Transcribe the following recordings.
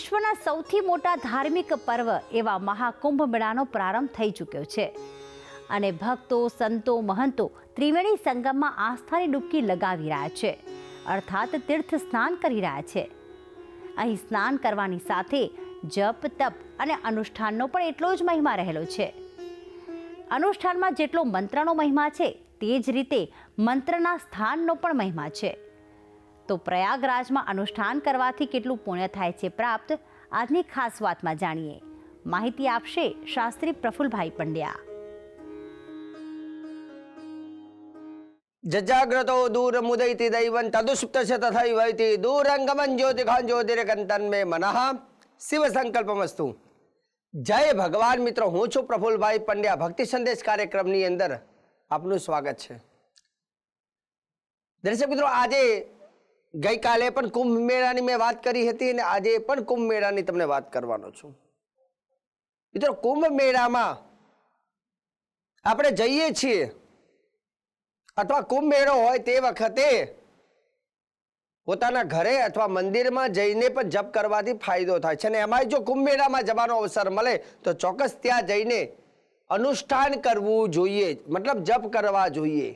વિશ્વના સૌથી મોટા ધાર્મિક પર્વ એવા મહાકુંભ મેળાનો પ્રારંભ થઈ ચૂક્યો છે. અને ભક્તો, સંતો, મહંતો ત્રિવેણી સંગમમાં આસ્થાની ડૂબકી લગાવી રહ્યા છે. અર્થાત તીર્થ સ્નાન કરી રહ્યા છે. અહીં સ્નાન કરવાની સાથે જપ, તપ અને અનુષ્ઠાનનો પણ એટલો જ મહિમા રહેલો છે. અનુષ્ઠાનમાં જેટલો મંત્રનો મહિમા છે, તે જ રીતે મંત્રના સ્થાનનો પણ મહિમા છે. તો પ્રયાગરાજમાં અનુષ્ઠાન કરવાથી કેટલું પુણ્ય થાય છે પ્રાપ્ત, આજની ખાસ વાતમાં જાણીએ. માહિતી આપશે શાસ્ત્રી પ્રફુલભાઈ પંડ્યા. જજાગ્રતો દૂર મુદૈતિ દૈવં તદુષ્પ્ત તથૈવૈતિ દૂરંગમન જ્યોતિખાન જ્યોતિરકંતન મે મનઃ. શિવ સંકલ્પમસ્તુ. જય ભગવાન મિત્રો, હું છું પ્રફુલભાઈ પંડ્યા. ભક્તિ સંદેશ કાર્યક્રમની અંદર આપનું સ્વાગત છે. દર્શક મિત્રો, આજે ગઈકાલે પણ કુંભ મેળાની મેં વાત કરી હતી અને આજે પણ કુંભ મેળાની તમને વાત કરવાનો છું. મિત્રો, કુંભ મેળામાં આપણે જઈએ છીએ અથવા કુંભ મેળો હોય તે વખતે પોતાના ઘરે અથવા મંદિરમાં જઈને પણ જપ કરવાથી ફાયદો થાય છે અને એમાંય જો કુંભ મેળામાં જવાનો અવસર મળે તો ચોક્કસ ત્યાં જઈને અનુષ્ઠાન કરવું જોઈએ. મતલબ જપ કરવા જોઈએ.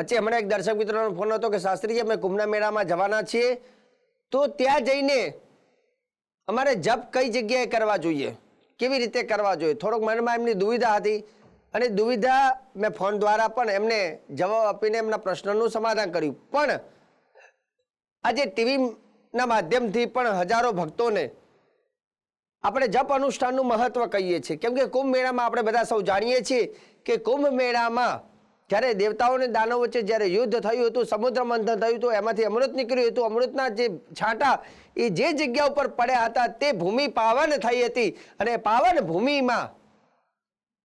વચ્ચે હમણાં એક દર્શક મિત્રોનો ફોન હતો કે, શાસ્ત્રીજી, અમે કુંભના મેળામાં જવાના છીએ. તો ત્યાં જઈને અમારે જપ કઈ જગ્યાએ કરવા જોઈએ? કેવી રીતે કરવા જોઈએ? થોડોક મનમાં એમની દુવિધા હતી અને દુવિધા મેં ફોન દ્વારા પણ એમને જવાબ આપીને એમના પ્રશ્નનું સમાધાન કર્યું. પણ આજે ટીવીના માધ્યમથી પણ હજારો ભક્તોને આપણે જપ અનુષ્ઠાનનું મહત્વ કહીએ છીએ. કેમ કે કુંભ મેળામાં આપણે બધા સૌ જાણીએ છીએ કે કુંભ મેળામાં જ્યારે દેવતાઓને દાનવ વચ્ચે જ્યારે યુદ્ધ થયું હતું, સમુદ્ર મંથન થયું હતું, એમાંથી અમૃત નીકળ્યું હતું, અમૃતના જે છાંટા, એ જે જગ્યા ઉપર પડ્યા હતા, તે ભૂમિ પાવન થઈ હતી. અને પાવન ભૂમિમાં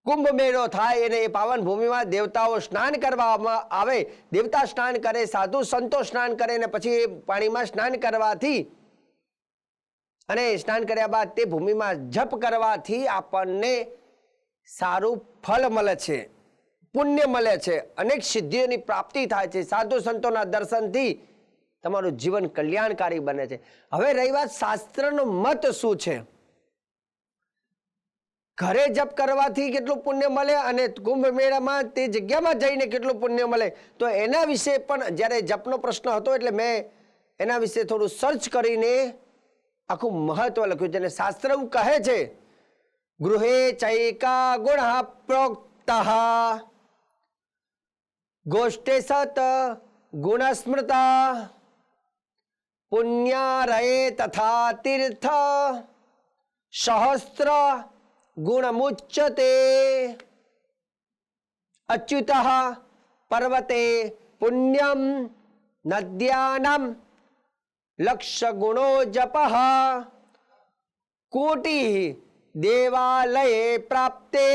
કુંભ મેળો થાય અને એ પાવન ભૂમિમાં દેવતાઓ સ્નાન કરવામાં આવે. દેવતા સ્નાન કરે, સાધુ સંતો સ્નાન કરે અને પછી એ પાણીમાં સ્નાન કરવાથી અને સ્નાન કર્યા બાદ તે ભૂમિમાં જપ કરવાથી આપણને સારું ફળ મળે છે. પુણ્ય મળે છે. અનેક સિદ્ધિઓની પ્રાપ્તિ થાય છે. સાધુ સંતોના દર્શનથી તમારું જીવન કલ્યાણકારી બને છે. હવે રહી વાત શાસ્ત્રનો મત શું છે? ઘરે જપ કરવાથી કેટલું પુણ્ય મળે અને કુંભ મેળામાં તે જગ્યામાં જઈને કેટલું પુણ્ય મળે? તો એના વિશે પણ જ્યારે જપનો પ્રશ્ન હતો એટલે મેં એના વિશે થોડું સર્ચ કરીને આખું મહત્વ લખ્યું છે. અને શાસ્ત્ર કહે છે, ગૃહે ચૈકા ગુણ પ્રોક્ત. ગોષ્ઠે સત ગુણસ્મૃતા પુણ્યારયે તથા તીર્થ સહસ્ત્ર ગુણમુચ્યતે અચ્યુત પર્વતે પુણ્યમ નદ્યાનામ લક્ષ ગુણો જપ કોટિ દેવાલયે પ્રાપ્તે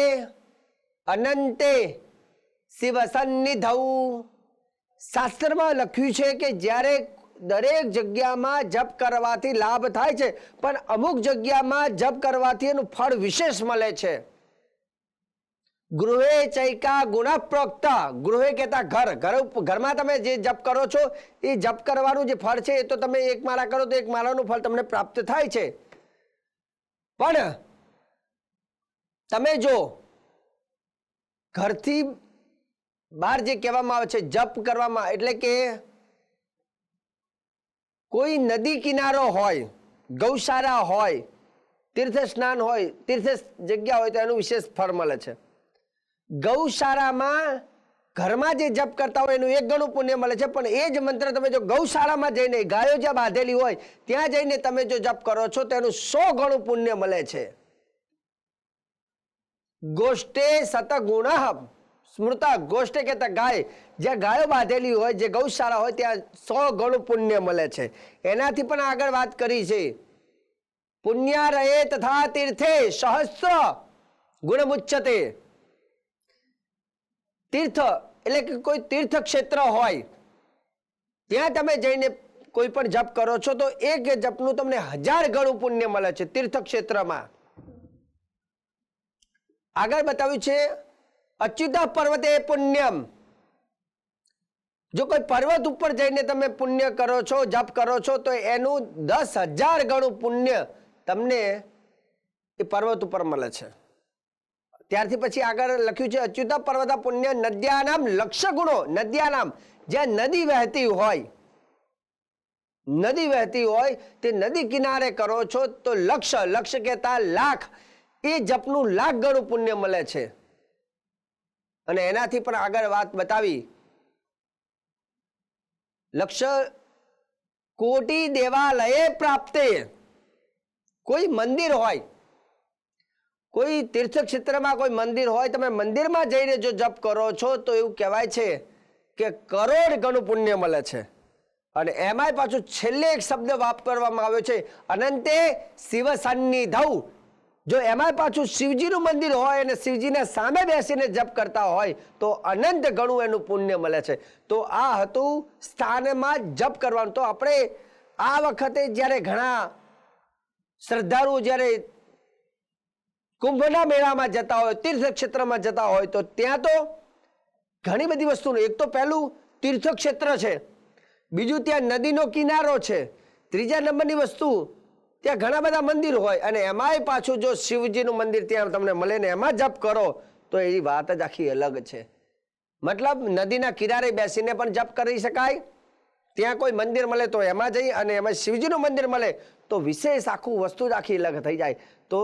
અનંતે શિવ સન્નિધૌ શાસ્ત્રમાં લખ્યું છે કે જ્યારે દરેક જગ્યામાં જપ કરવાથી લાભ થાય છે, પણ અમુક જગ્યામાં જપ કરવાથી એનું ફળ વિશેષ મળે છે. ગૃહે ચૈકા ગુણ પ્રોક્તા ગૃહે કહેતા ઘર. ઘર ઘરમાં તમે જે જપ કરો છો, એ જપ કરવાનું જે ફળ છે, એ તો તમે એક માળા કરો તો એક માળાનું ફળ તમને પ્રાપ્ત થાય છે. પણ તમે જો ઘરથી બહાર જે કહેવામાં આવે છે, જપ કરવામાં, એટલે કે કોઈ નદી કિનારો હોય, ગૌશાળા હોય તીર્થ સ્નાન હોય તીર્થ જગ્યા હોય તો એનું વિશેષ ફળ મળે છે. ગૌશાળામાં ઘરમાં જે જપ કરતા હોય એનું એક ગણું પુણ્ય મળે છે, પણ એ જ મંત્ર તમે જો ગૌશાળામાં જઈને ગાયો જ્યાં બાંધેલી હોય, ત્યાં જઈને તમે જો જપ કરો છો, તો એનું સો ગણું પુણ્ય મળે છે. ગોષ્ઠે સતગુણ સ્મૃતા ગોષ્ઠે કહેતા, ગાય, જ્યાં ગાયો બાંધેલી હોય, જે ગૌશાળા હોય, ત્યાં સો ગણું પુણ્ય મળે છે. એનાથી પણ આગળ વાત કરી છે. પુણ્યા રહે તથા તીર્થે સહસ્ર ગુણમુચ્છતે તીર્થ એટલે કે કોઈ તીર્થ ક્ષેત્ર હોય, ત્યાં તમે જઈને કોઈ પણ જપ કરો છો, તો એક જપનું તમને હજાર ગણું પુણ્ય મળે છે તીર્થ ક્ષેત્રમાં આગળ બતાવ્યું છે અચ્યુત પર્વતે પુણ્યમ. જો કોઈ પર્વત ઉપર જઈને તમે પુણ્ય કરો છો, જપ કરો છો, તો એનું દસ હજાર ગણું પુણ્ય તમને એ પર્વત ઉપર મળે છે. ત્યારથી પછી આગળ લખ્યું છે, અચ્યુત પર્વત પુણ્ય નદ્યાનામ લક્ષ ગુણો નદ્યાનામ જ્યાં નદી વહેતી હોય, નદી વહેતી હોય, તે નદી કિનારે કરો છો, તો લક્ષ લક્ષ કહેતા લાખ, એ જપનું લાખ ગણું પુણ્ય મળે છે. અને એનાથી પણ આગળ વાત બતાવી. લક્ષ કોટી દેવાલયે પ્રાપ્તે કોઈ મંદિર હોય, કોઈ તીર્થક્ષેત્રમાં કોઈ મંદિર હોય, તમે મંદિરમાં જઈને જો જપ કરો છો તો એવું કહેવાય છે કે કરોડ ગણું પુણ્ય મળે છે. અને એમાંય પાછું છેલ્લે એક શબ્દ વાપરવામાં આવ્યો છે, અનંતે શિવ સન્નિધૌ જો એમાંય પાછું શિવજીનું મંદિર હોય અને શિવજીને સામે બેસીને જપ કરતા હોય, તો અનંત ગણું એનું પુણ્ય મળે છે. તો આ હતું સ્થાનમાં જપ કરવાનું. તો આપણે આ વખતે જ્યારે ઘણા શ્રદ્ધાળુઓ જ્યારે કુંભના મેળામાં જતા હોય, તીર્થક્ષેત્રમાં જતા હોય, તો ત્યાં તો ઘણી બધી વસ્તુનું એક તો પહેલું તીર્થક્ષેત્ર છે. બીજું ત્યાં નદીનો કિનારો છે. ત્રીજા નંબરની વસ્તુ ત્યાં ઘણા બધા મંદિર હોય અને એમાંય પાછું જો શિવજીનું મંદિર ત્યાં તમને મળે ને એમાં જપ કરો, તો એ વાત જ આખી અલગ છે. મતલબ નદીના કિનારે બેસીને પણ જપ કરી શકાય, ત્યાં કોઈ મંદિર મળે તો એમાં જઈ અને એમાં શિવજીનું મંદિર મળે, તો વિશેષ આખું વસ્તુ જ આખી અલગ થઈ જાય. તો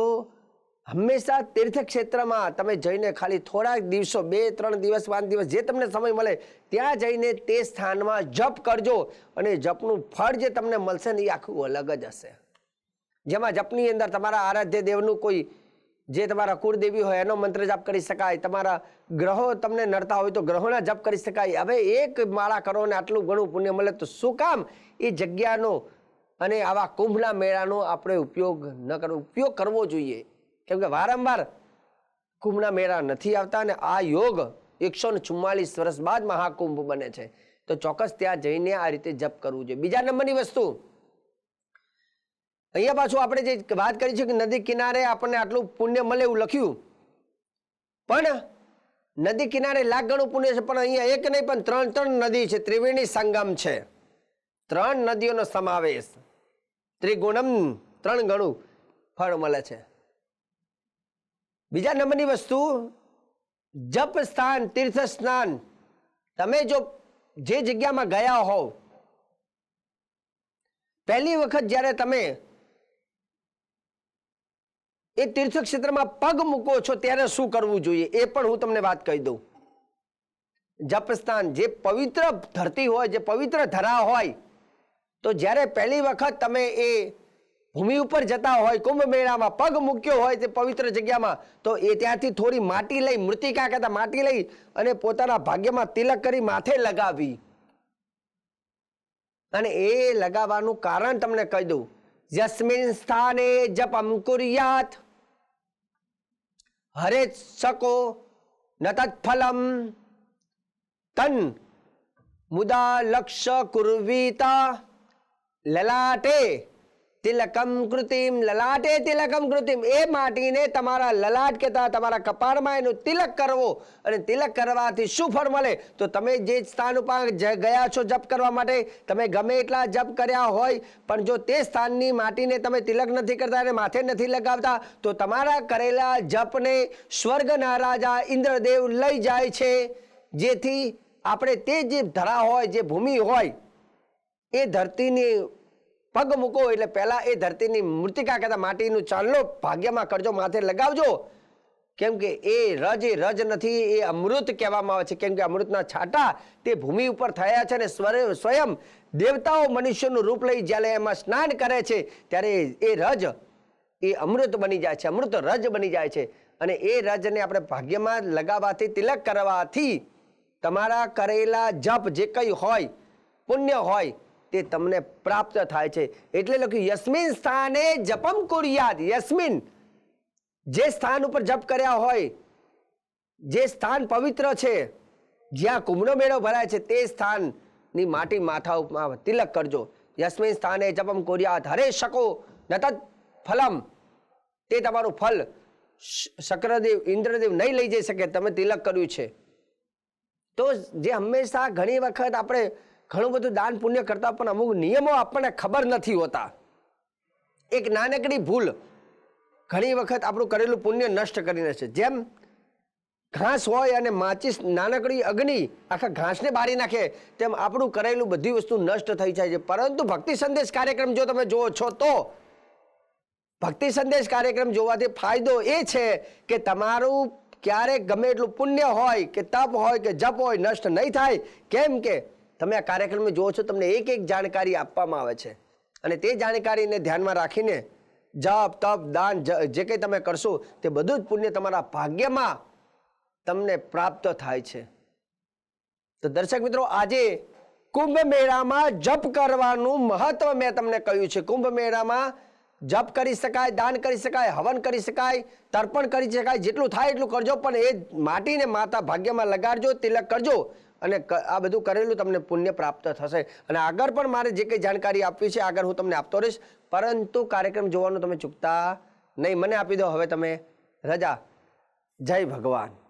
હંમેશા તીર્થક્ષેત્રમાં તમે જઈને ખાલી થોડાક દિવસો, બે, ત્રણ દિવસ, પાંચ દિવસ જે તમને સમય મળે, ત્યાં જઈને તે સ્થાનમાં જપ કરજો અને જપનું ફળ જે તમને મળશે ને એ આખું અલગ જ હશે. જેમાં જપની અંદર તમારા આરાધ્ય દેવનું કોઈ જે તમારા કુળદેવી હોય એનો મંત્ર જપ કરી શકાય, તમારા ગ્રહો તમને નડતા હોય તો ગ્રહોના જપ કરી શકાય. હવે એક માળા કરો ને આટલું ઘણું પુણ્ય મળે તો શું કામ? એ જગ્યાનો અને આવા કુંભના મેળાનો આપણે ઉપયોગ ન કરવો ઉપયોગ કરવો જોઈએ. કેમ કે વારંવાર કુંભના મેળા નથી આવતા અને આ યોગ એકસો ને ચુમ્માલીસ વર્ષ બાદ મહાકુંભ બને છે. તો ચોક્કસ ત્યાં જઈને આ રીતે જપ કરવું જોઈએ. બીજા નંબરની વસ્તુ અહીંયા પાછું આપણે જે વાત કરી છે કે નદી કિનારે આપણને આટલું પુણ્ય મળે એવું લખ્યું. પણ નદી કિનારે લાખ ગણું પુણ્ય છે, પણ અહીંયા એક નહીં, પણ ત્રણ ત્રણ નદી છે. ત્રિવેણી સંગમ છે. ત્રણ નદીઓનો સમાવેશ. ત્રિગુણમ ત્રણ ગણું ફળ મળે છે. બીજા નંબરની વસ્તુ, જપ સ્થાન, તીર્થ સ્નાન તમે જો જે જગ્યામાં ગયા હોવ, પહેલી વખત જ્યારે તમે એ તીર્થક્ષેત્રમાં પગ મૂકો છો ત્યારે શું કરવું જોઈએ? એ પણ હું તમને વાત કહી દઉં. જપસ્થાન જે પવિત્ર ધરતી હોય, જે પવિત્ર ધરા હોય, તો જ્યારે પહેલી વખત તમે એ ભૂમિ ઉપર જતા હોય કુંભ મેળામાં પગ મૂક્યો હોય તે પવિત્ર જગ્યામાં, તો એ ત્યાંથી થોડી માટી લઈ, મૃતિકા કહેતા માટી લઈ અને પોતાના ભાગ્યમાં તિલક કરી માથે લગાવી. અને એ લગાવવાનું કારણ તમને કહી દઉં. યસ્મિન સ્થાને જપમ કુર્યાત. હરે શકો ન તત્ફલમ તન મુદા લક્ષ્ય કુર્વીતા લલાટે તિલકમ કૃતિમ, લલાટે તિલકમ કૃતિમ. એ માટીને તમારા લલાટ કહેતા, તમારા કપાળમાં એનું તિલક કરવો અને તિલક કરવાથી શું ફળ મળે? તો તમે જે સ્થાન ઉપર ગયા છો જપ કરવા માટે, તમે ગમે એટલા જપ કર્યા હોય, પણ જો તે સ્થાનની માટીને તમે તિલક નથી કરતા અને માથે નથી લગાવતા, તો તમારા કરેલા જપને સ્વર્ગના રાજા ઇન્દ્રદેવ લઈ જાય છે. જેથી આપણે તે જે ધરા હોય, જે ભૂમિ હોય, એ ધરતીની પગ મૂકો એટલે પહેલા એ ધરતીની મૃતિકા કહેતા માટીનું ચાંદલો ભાગ્યમાં કરજો, માથે લગાવજો. કેમ કે એ રજ એ રજ નથી, એ અમૃત કહેવામાં આવે છે. કેમ કે અમૃતના છાંટા તે ભૂમિ ઉપર થયા છે અને સ્વયં દેવતાઓ મનુષ્યનું રૂપ લઈ જ્યારે એમાં સ્નાન કરે છે, ત્યારે એ રજ, એ અમૃત બની જાય છે, અમૃત રજ બની જાય છે. અને એ રજને આપણે ભાગ્યમાં લગાવવાથી, તિલક કરવાથી તમારા કરેલા જપ જે કંઈ હોય, પુણ્ય હોય તે તમને પ્રાપ્ત થાય છે. એટલે લખ્યું, યસ્મિન સ્થાને જપમ કુર્યાદ યસ્મિન, જે સ્થાન ઉપર જપ કર્યા હોય, જે સ્થાન પવિત્ર છે, જ્યાં કુંભનો મેળો ભરાય છે, તે સ્થાનની માટી માથા ઉપર તિલક કરજો. યસ્મિન સ્થાને જપમ કુર્યાત હરે શકો, નતત ફલમ. તે તમારું ફલ શક્રદેવ, ઇન્દ્રદેવ નહીં લઈ જઈ શકે, તમે તિલક કર્યું છે. તો જે હંમેશા ઘણી વખત આપણે ઘણું બધું દાન પુણ્ય કરતા પણ અમુક નિયમો આપણને ખબર નથી હોતા. એક નાનકડી ભૂલ ઘણી વખત આપણું કરેલું પુણ્ય નષ્ટ કરીને છે. જેમ ઘાસ હોય અને માચીસ નાનકડી અગ્નિ આખા ઘાસને બાળી નાખે, તેમ આપણું કરેલું બધી વસ્તુ નષ્ટ થઈ જાય છે. પરંતુ ભક્તિ સંદેશ કાર્યક્રમ જો તમે જુઓ છો તો ભક્તિ સંદેશ કાર્યક્રમ જોવાથી ફાયદો એ છે કે તમારું ક્યારેક ગમે એટલું પુણ્ય હોય કે તપ હોય કે જપ હોય, નષ્ટ નહીં થાય. કેમ કે તમે આ કાર્યક્રમ જુઓ છો, તમને એક એક જાણકારી આપવામાં આવે છે. અને તે જાણકારીને ધ્યાનમાં રાખીને જપ, તપ, દાન જ- કંઈ તમે કરશો, તે બધું જ પુણ્ય તમારા ભાગ્યમાં તમને પ્રાપ્ત થાય છે. તો દર્શક મિત્રો, આજે કુંભ મેળામાં જપ કરવાનું મહત્વ મેં તમને કહ્યું છે. કુંભ મેળામાં જપ કરી શકાય, દાન કરી શકાય, હવન કરી શકાય, તર્પણ કરી શકાય, જેટલું થાય એટલું કરજો, પણ એ માટીને માતા ભાગ્યમાં લગાડજો, તિલક કરજો. અને આ બધું કરેલું તમને પુણ્ય પ્રાપ્ત થશે. અને આગળ પણ મારે જે કંઈ જાણકારી આપવી છે, આગળ હું તમને આપતો રહીશ. પરંતુ કાર્યક્રમ જોવાનું તમે ચૂકતા નહીં. મને આપી દો હવે તમે. રજા. જય ભગવાન.